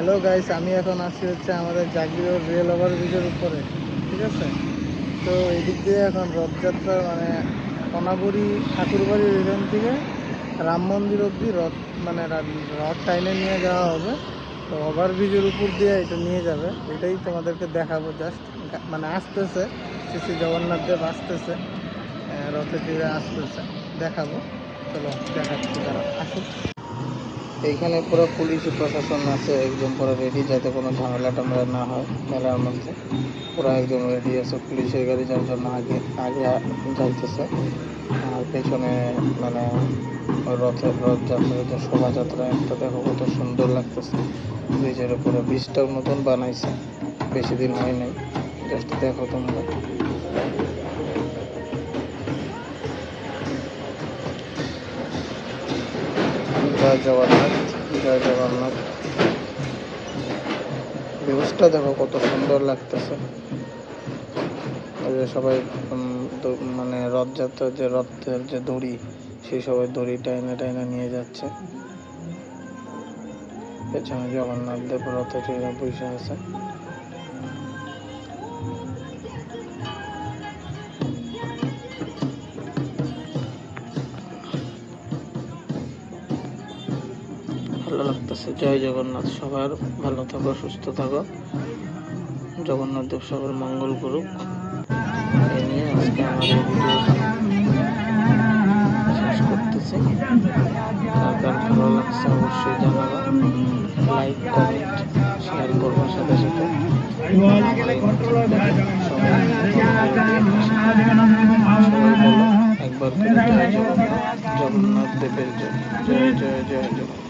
Hello guys আমি এখন আছি হচ্ছে আমাদের জাগির রেল ওভার ব্রিজের উপরে, ঠিক আছে? তো এদিক দিয়ে এখন রথযাত্রা মানে কনাবুড়ি ঠাকুরবাড়ির এখান থেকে রাম মন্দির অবধি রথ মানে রথ টাইনে নিয়ে যাওয়া হবে। তো ওভার ব্রিজের উপর দিয়ে এটা নিয়ে যাবে। এটাই তোমাদেরকে দেখাবো জাস্ট মানে আসতেছে, শ্রী জগন্নাথ দেব আসতেছে রথে চড়ে আসতেছে। দেখাবো। চলো, দেখাচ্ছি তারা। আসুক এইখানে পুরো পুলিশ প্রশাসন আছে একদম পুরো রেডি যাতে কোনো ঝামেলা টামেলা না হয় মেলার মধ্যে। পুরো একদম রেডি আছে, পুলিশের গাড়ি যার জন্য আগে আগে যাইতেছে। আর পেছনে মানে রথের রথযাত্রার যে শোভাযাত্রা একটা দেখো কত সুন্দর লাগতেছে। ব্রিজের উপরে ব্রিজটাও নতুন বানাইছে, বেশি দিন হয় নাই। জাস্ট দেখো তোমরা। জয় জগন্নাথ জয় জগন্নাথ। ভিউজটা দেখো কত সুন্দর লাগতেছে। যে সবাই মানে রথযাত্রার যে রথের যে দড়ি, সেই সবাই দড়ি টাইনে টাইনে নিয়ে যাচ্ছে। পেছনে জগন্নাথ দেব রথে বসে আছে। ভালো লাগতেছে। জয় জগন্নাথ সবার ভালো থাকো, সুস্থ থাকো। জগন্নাথ দেব সবার মঙ্গল করুক। এই নিয়ে আজকে আমার শেষ করতেছি। কার কার ভালো লাগছে অবশ্যই জানাবা। লাইক কমেন্ট শেয়ার করবার সাথে সাথে। একবার জগন্নাথ। জগন্নাথ দেবের জয় জয় জয় জয় জয়।